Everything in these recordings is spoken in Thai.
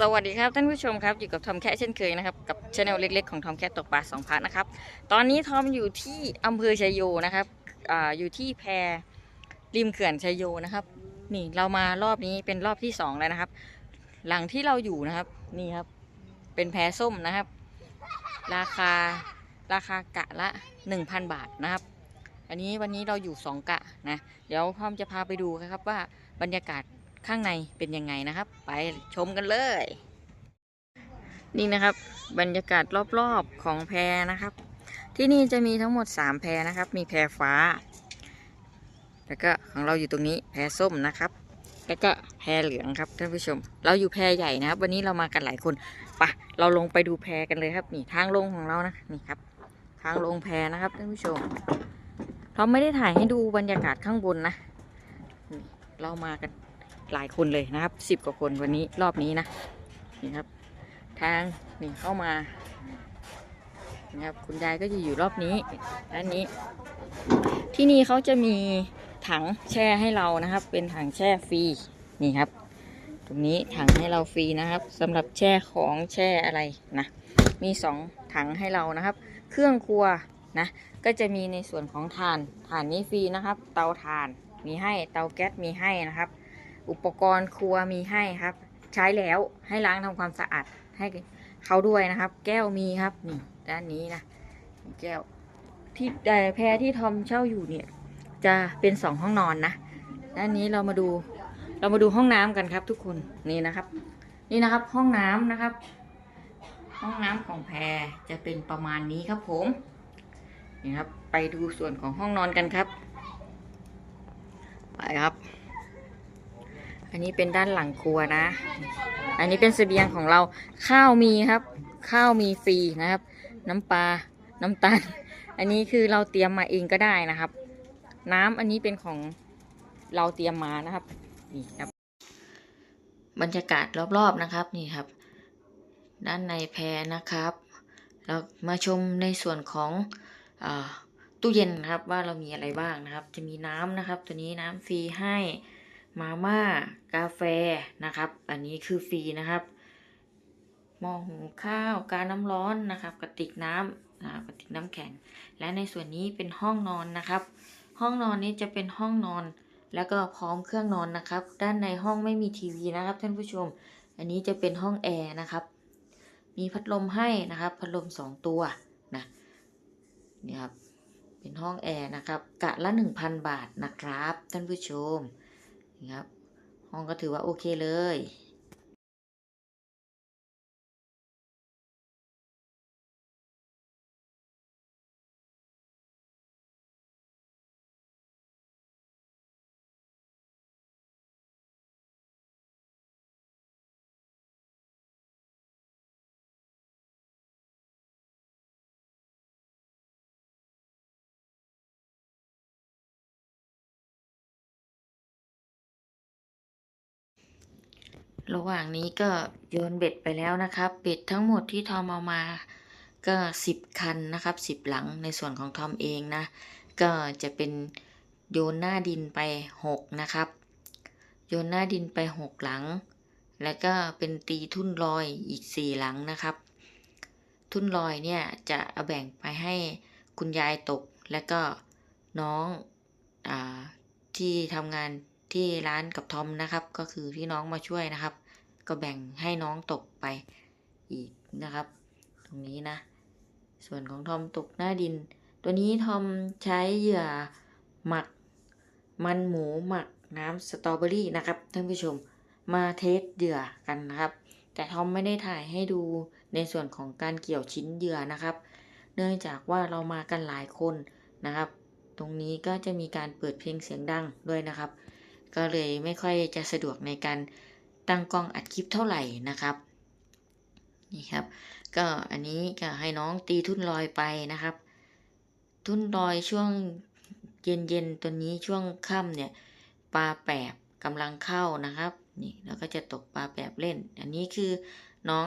สวัสดีครับท่านผู้ชมครับอยู่กับทอมแคทเช่นเคยนะครับกับช anel เล็กๆของทอมแคทตกปลาสองพันนะครับตอนนี้ทอมอยู่ที่อำเภอชัยโยนะครับอาอยู่ที่แพริมเขื่อนชัยโยนะครับ นี่เรามารอบนี้เป็นรอบที่สองแล้วนะครับ หลังที่เราอยู่นะครับนี่ครับเป็นแพส้มนะครับ ราคาราคากะละ 1,000 บาทนะครับ อันนี้วันนี้เราอยู่สองกะนะเดี๋ยวทอมจะพาไปดูครับว่าบรรยากาศ ข้างในเป็นยังไงนะครับ ไปชมกันเลย นี่นะครับ บรรยากาศรอบๆของแพนะครับ ที่นี่จะมีทั้งหมด 3 แพนะครับ มีแพฟ้า แล้วก็ของเราอยู่ตรงนี้แพส้มนะครับ แล้วก็แพเหลืองครับท่านผู้ชม เราอยู่แพใหญ่นะครับ วันนี้เรามากันหลายคนปะเราลงไปดูแพกันเลยครับนี่ทางลงของเรานะนี่ครับ ทางลงแพนะครับท่านผู้ชมเราไม่ได้ถ่ายให้ดูบรรยากาศข้างบนนะนเรามากัน หลายคนเลยนะครับสิบกว่าคนวันนี้รอบนี้นะนี่ครับ ทางนี่เข้ามานะครับคุณยายก็จะอยู่รอบนี้ด้านนี้ ที่นี่เขาจะมีถังแช่ให้เรานะครับ เป็นถังแช่ฟรีนี่ครับ ตรงนี้ถังให้เราฟรีนะครับสำหรับแช่ของแช่อะไรนะมีสองถังให้เรานะครับ เครื่องครัวนะก็จะมีในส่วนของถ่านถ่านนี้ฟรีนะครับ เตาถ่านมีให้เตาแก๊สมีให้นะครับ อุปกรณ์ครัวมีให้ครับ ใช้แล้วให้ล้างทำความสะอาดให้เขาด้วยนะครับ แก้วมีครับนี่ด้านนี้นะแก้วที่แต่แพรที่ทอมเช่าอยู่เนี่ย จะเป็นสองห้องนอนนะด้านนี้เรามาดู เรามาดูห้องน้ำกันครับ ทุกคนนี่นะครับ นี่นะครับห้องน้ำนะครับ ห้องน้ำของแพรจะเป็นประมาณนี้ครับผมนี่ครับ ไปดูส่วนของห้องนอนกันครับไปครับ อันนี้เป็นด้านหลังครัวนะ อันนี้เป็นเสบียงของเรา ข้าวมีครับ ข้าวมีฟรีนะครับ น้ำปลา น้ำตาล อันนี้คือเราเตรียมมาเองก็ได้นะครับ น้ำอันนี้เป็นของเราเตรียมมานะครับ นี่ครับ บรรยากาศรอบๆนะครับ นี่ครับ ด้านในแพรนะครับ เรามาชมในส่วนของอตู้เย็นนะครับว่าเรามีอะไรบ้างนะครับ จะมีน้ำนะครับ ตัวนี้น้ำฟรีให้ มาม่า กาแฟนะครับ อันนี้คือฟรีนะครับ หม้อหุงข้าวกาน้ำร้อนนะครับ กระติกน้ำนะกระติกน้ำแข็ง และในส่วนนี้เป็นห้องนอนนะครับ ห้องนอนนี้จะเป็นห้องนอน แล้วก็พร้อมเครื่องนอนนะครับ ด้านในห้องไม่มีทีวีนะครับท่านผู้ชม อันนี้จะเป็นห้องแอร์นะครับ มีพัดลมให้นะครับ พัดลมสองตัวนะนี่ครับ เป็นห้องแอร์นะครับ กะละ1,000บาทนะครับท่านผู้ชม ครับ ห้องก็ถือว่าโอเคเลย ระหว่างนี้ก็โยนเบ็ดไปแล้วนะครับ เบ็ดทั้งหมดที่ทอมเอามาก็สิบคันนะครับสิบหลังในส่วนของทอมเองนะ ก็จะเป็นโยนหน้าดินไปหกนะครับ โยนหน้าดินไปหกหลัง แล้วก็เป็นตีทุ่นลอยอีกสี่หลังนะครับ ทุ่นลอยเนี่ยจะเอาแบ่งไปให้คุณยายตก แล้วก็น้องอที่ทำงาน ที่ร้านกับทอมนะครับ ก็คือที่น้องมาช่วยนะครับ ก็แบ่งให้น้องตกไปอีกนะครับ ตรงนี้นะ ส่วนของทอมตกหน้าดิน ตัวนี้ทอมใช้เหยื่อหมัก มันหมูหมักน้ำสตรอเบอรี่นะครับท่านผู้ชมมาเทสเหยื่อกันนะครับ แต่ทอมไม่ได้ถ่ายให้ดูในส่วนของการเกี่ยวชิ้นเหยื่อนะครับ เนื่องจากว่าเรามากันหลายคนนะครับ ตรงนี้ก็จะมีการเปิดเพลงเสียงดังด้วยนะครับ ก็เลยไม่ค่อยจะสะดวกในการตั้งกล้องอัดคลิปเท่าไหร่นะครับนี่ครับ ก็อันนี้ก็ให้น้องตีทุ่นลอยไปนะครับ ทุ่นลอยช่วงเย็นๆตัวนี้ช่วงค่ำเนี่ยปลาแปบกำลังเข้านะครับนี่แล้วก็จะตกปลาแปบเล่น อันนี้คือน้อง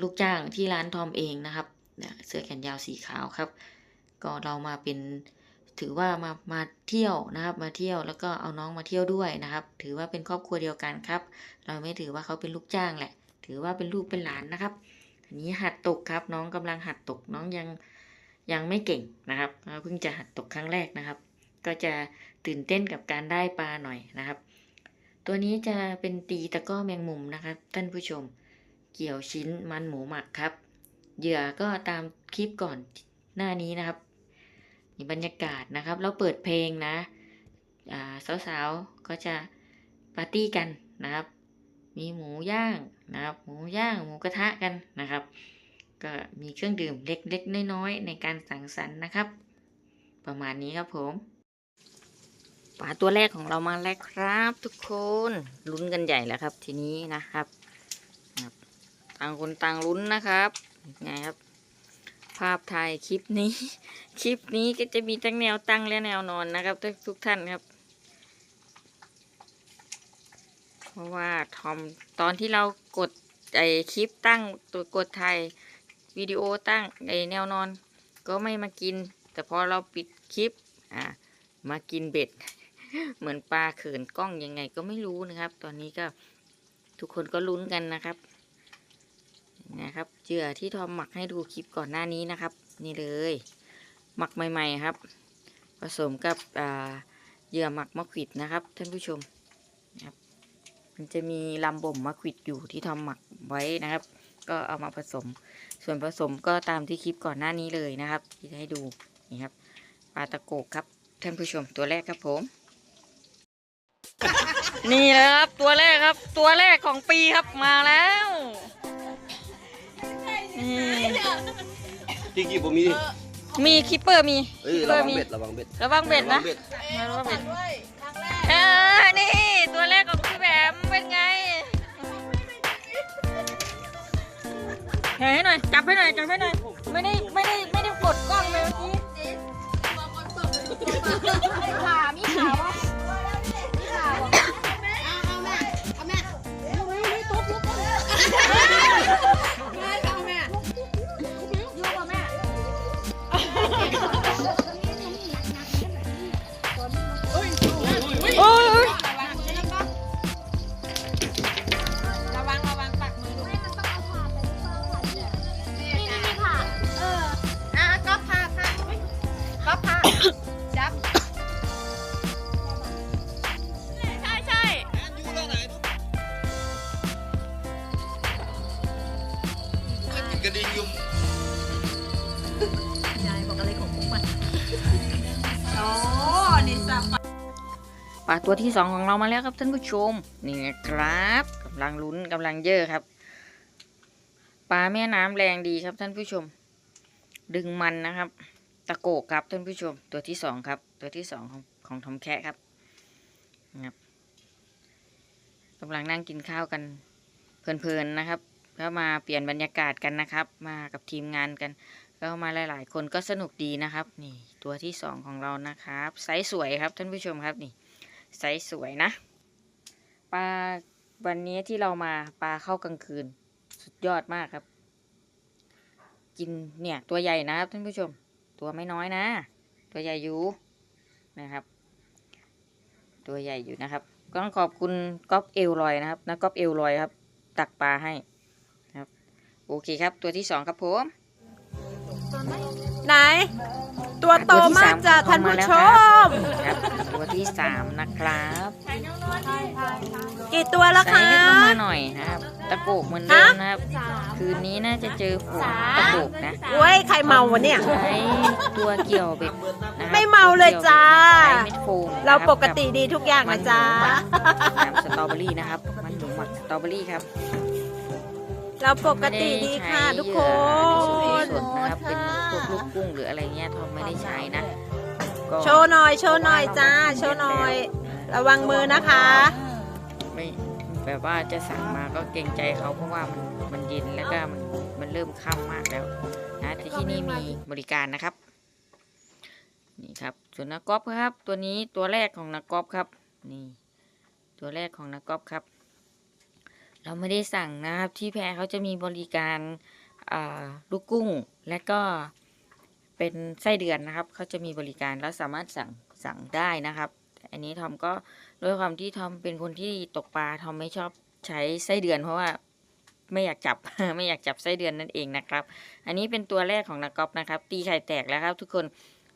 ลูกจ้างที่ร้านทอมเองนะครับเสื้อแขนยาวสีขาวครับ ก็เรามาเป็น ถือว่ามามาเที่ยวนะครับ มาเที่ยวแล้วก็เอาน้องมาเที่ยวด้วยนะครับ ถือว่าเป็นครอบครัวเดียวกันครับ เราไม่ถือว่าเขาเป็นลูกจ้างแหละ ถือว่าเป็นลูกเป็นหลานนะครับอันนี้หัดตกครับ น้องกำลังหัดตกน้องยังยังไม่เก่งนะครับเพิ่งจะหัดตกครั้งแรกนะครับ ก็จะตื่นเต้นกับการได้ปลาหน่อยนะครับ ตัวนี้จะเป็นตีตะก้อแมงมุมนะครับ ท่านผู้ชมเกี่ยวชิ้นมันหมูหมักครับ เหยื่อก็ตามคลิปก่อนหน้านี้นะครับ มีบรรยากาศนะครับแล้วเปิดเพลงนะอ่าสาวๆก็จะปาร์ตี้กันนะครับ มีหมูย่างนะครับ หมูย่างหมูกระทะกันนะครับ ก็มีเครื่องดื่มเล็กๆน้อยๆในการสังสรรค์นะครับ ประมาณนี้ครับผมปลาตัวแรกของเรามาแล้วครับ ทุกคนลุ้นกันใหญ่แล้วครับ ทีนี้นะครับต่างคนต่างลุ้นนะครับไงครับ ภาพถ่ายคลิปนี้ คลิปนี้ก็จะมีทั้งแนวตั้งและแนวนอนนะครับทุกทุกท่านครับ เพราะว่าทอมตอนที่เรากดไอคลิปตั้งตัวกดถ่ายวิดีโอตั้งไอแนวนอน ก็ไม่มากิน แต่พอเราปิดคลิปอ่ามากินเบ็ด เหมือนปลาเขินกล้องยังไงก็ไม่รู้นะครับ ตอนนี้ก็ทุกคนก็ลุ้นกันนะครับ นะครับเหยื่อที่ทอมหมักให้ดูคลิปก่อนหน้านี้นะครับ นี่เลย หมักใหม่ ๆ ครับ ผสมกับเหยื่อหมักมะขวิดนะครับ ท่านผู้ชมนะครับมันจะมีลำบ่มมะขวิดอยู่ที่ทอมหมักไว้นะครับ ก็เอามาผสม ส่วนผสมก็ตามที่คลิปก่อนหน้านี้เลยนะครับ ที่ให้ดูนี่ครับปลาตะโกกครับ ท่านผู้ชมตัวแรกครับผมนี่เลยครับตัวแรกครับ ตัวแรกของปีครับมาแล้ว นี่ที่กี่ผมมีมีคิปเปอร์มีเอ้ยคิประเปอวัร์งมีเบ็ดระวังเบ็ดระวังเบ็ดนะ ระวังเบ็ดระวังเบ็ดเออนี่ตัวแรกของพี่แบมเป็นไงแหให้หน่อย จับให้หน่อย จับให้หน่อย ไม่ได้ไม่ได้ไม่ได้กดกล้องเลยเมื่อกี้ขามีขาวะ ปลาตัวที่สองของเรามาแล้วครับท่านผู้ชม นี่ครับกำลังลุ้นกำลังเยอะครับ ปลาแม่น้ำแรงดีครับท่านผู้ชม ดึงมันนะครับ ตะโกกครับท่านผู้ชม ตัวที่สองครับ ตัวที่สองของของทอมแคะครับนะครับกำลังนั่งกินข้าวกันเพลินๆนะครับก็มาเปลี่ยนบรรยากาศกันนะครับ มากับทีมงานกันก็มาหลาย ๆ คนก็สนุกดีนะครับ นี่ตัวที่สองของเรานะครับไซส์สวยครับท่านผู้ชมครับนี่ ไซส์สวยนะ ปลาวันนี้ที่เรามาปลาเข้ากลางคืน สุดยอดมากครับ กินเนี่ยตัวใหญ่นะครับท่านผู้ชม ตัวไม่น้อยนะ ตัวใหญ่อยู่นะครับ ตัวใหญ่อยู่นะครับ ก็ต้องขอบคุณก๊อฟเอลลอยนะครับนะก๊อฟเอลลอยครับ ตักปลาให้นะครับ โอเคครับ ตัวที่สองครับผมไหน ตัวโตมากจ้ะท่านผู้ชมครับตัวที่สามนะครับกี่ตัวแล้วใส่คะเล็กลงมาหน่อยนะครับ ตะโกกเหมือนเดิมนะครับ คืนนี้น่าจะเจอฝูงตะโกกนะโอ้ยใครเมาวะเนี่ยใช้ตัวเกี่ยวเบ็ดนะครับไม่เมาเลยจ้าใช้เม็ดโฟมนะครับเราปกติดีทุกอย่างมันะนหจ๊ะมูหมักน้ำสตรอเบอรี่นะครับ มันหมูหมักสตรอเบอรี่ครับ เราปกติดีค่ะทุกคนส่วนนะครับเป็นพวกลูกกุ้งหรืออะไรเงี้ยทอมไม่ได้ใช้นะก็โชว์หน่อยโชว์หน่อยจ้าโชว์หน่อย ระวังมือนะคะ ไม่แบบว่าจะสั่งมาก็เกรงใจเขาเพราะว่ามันมันเย็นแล้วก็มันมันเริ่มค่ำมากแล้วนะที่ที่นี่มีบริการนะครับ นี่ครับส่วนนักกอล์ฟครับ ตัวนี้ตัวแรกของนักกอล์ฟครับ นี่ ตัวแรกของนักกอล์ฟครับ เราไม่ได้สั่งนะครับ ที่แพรเขาจะมีบริการลูกกุ้ง และก็เป็นไส้เดือนนะครับ เขาจะมีบริการแล้วสามารถสั่งสั่งได้นะครับ อันนี้ทอมก็ด้วยความที่ทอมเป็นคนที่ตกปลาทอมไม่ชอบใช้ไส้เดือนเพราะว่าไม่อยากจับไม่อยากจับไส้เดือนนั่นเองนะครับ อันนี้เป็นตัวแรกของนักกอล์ฟนะครับ ตีไข่แตกแล้วครับ ทุกคน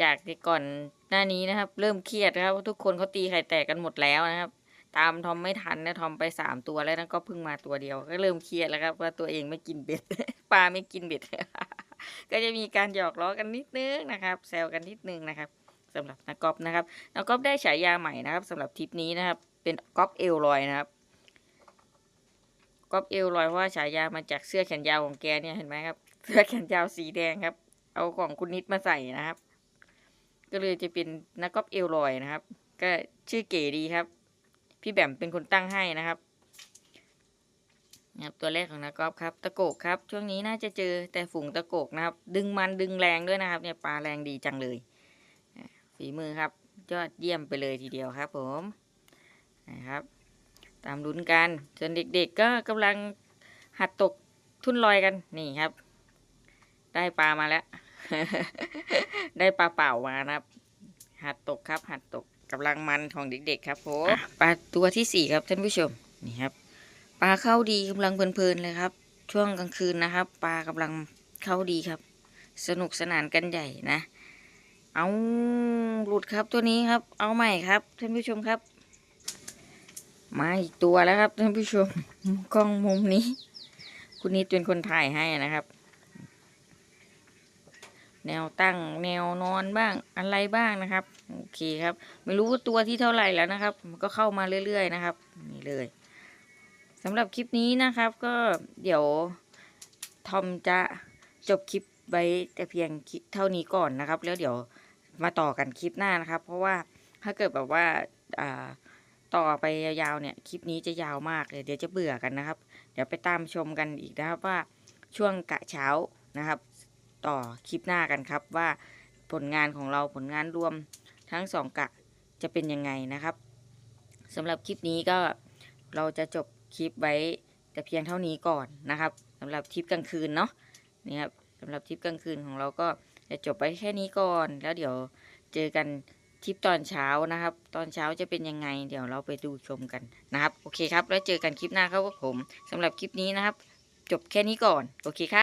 จากก่อนหน้านี้นะครับ เริ่มเครียดครับ ทุกคนเขาตีไข่แตกกันหมดแล้วนะครับ ตามทอมไม่ทันนะทอมไปสามตัวแล้วนะก็เพิ่งมาตัวเดียว ก็เริ่มเครียดแล้วครับว่าตัวเองไม่กินเบ็ดปลาไม่กินเบ็ดก็จะมีการหยอกล้อกันนิดนึงนะครับแซวกันนิดนึงนะครับสำหรับนักกอล์ฟนะครับนักกอล์ฟได้ฉายาใหม่นะครับสำหรับทริปนี้นะครับ เป็นกอล์ฟเอลลอยนะครับกอล์ฟเอลลอยเพราะว่าฉายามาจากเสื้อแขนยาวของแกเนี่ยเห็นไหมครับเสื้อแขนยาวสีแดงครับ เอาของคุณนิดมาใส่นะครับ ก็เลยจะเป็นนักกอล์ฟเอลลอยนะครับ ก็ชื่อเก๋ดีครับ พี่แบมเป็นคนตั้งให้นะครับนะครับตัวแรกของนักกอล์ฟครับตะโกกครับ ช่วงนี้น่าจะเจอแต่ฝูงตะโกกนะครับ ดึงมันดึงแรงด้วยนะครับ เนี่ยปลาแรงดีจังเลยฝีมือครับยอดเยี่ยมไปเลยทีเดียวครับ ผมนะครับ ตามลุ้นกันส่วนเด็กๆก็กำลังหัดตกทุ่นลอยกันนี่ครับ ได้ปลามาแล้ว ได้ปลาเปล่ามานะครับ หัดตกครับ หัดตก กำลังมันของเด็กๆครับผมปลาตัวที่สี่ครับท่านผู้ชมนี่ครับปลาเข้าดีกำลังเพลินๆเลยครับ ช่วงกลางคืนนะครับปลากำลังเข้าดีครับ สนุกสนานกันใหญ่นะ เอาหลุดครับตัวนี้ครับ เอาใหม่ครับท่านผู้ชมครับ มาอีกตัวแล้วครับท่านผู้ชมกล้องมุมนี้ คุณนิดเป็นคนถ่ายให้นะครับ แนวตั้งแนวนอนบ้างอะไรบ้างนะครับโอเคครับ ไม่รู้ว่าตัวที่เท่าไหร่แล้วนะครับมันก็เข้ามาเรื่อย ๆ นะครับนี่เลยสำหรับคลิปนี้นะครับ ก็เดี๋ยวทอมจะจบคลิปไว้แต่เพียงเท่านี้ก่อนนะครับ แล้วเดี๋ยวมาต่อกันคลิปหน้านะครับ เพราะว่าถ้าเกิดแบบว่าอ่าต่อไปยาวๆเนี่ยคลิปนี้จะยาวมากเลย เดี๋ยวจะเบื่อกันนะครับ เดี๋ยวไปตามชมกันอีกนะครับว่าช่วงกะเช้านะครับ ต่อคลิปหน้ากันครับ ว่าผลงานของเราผลงานรวมทั้งสองกะจะเป็นยังไงนะครับสำหรับคลิปนี้ก็เราจะจบคลิปไว้แต่เพียงเท่านี้ก่อนนะครับสำหรับทริปกลางคืนเนาะนี่ครับสำหรับทริปกลางคืนของเราก็จะจบไปแค่นี้ก่อน แล้วเดี๋ยวเจอกันทริปตอนเช้านะครับ ตอนเช้าจะเป็นยังไง เดี๋ยวเราไปดูชมกันนะครับ โอเคครับ แล้วเจอกันคลิปหน้าครับผมสำหรับคลิปนี้นะครับ จบแค่นี้ก่อน โอเคครับ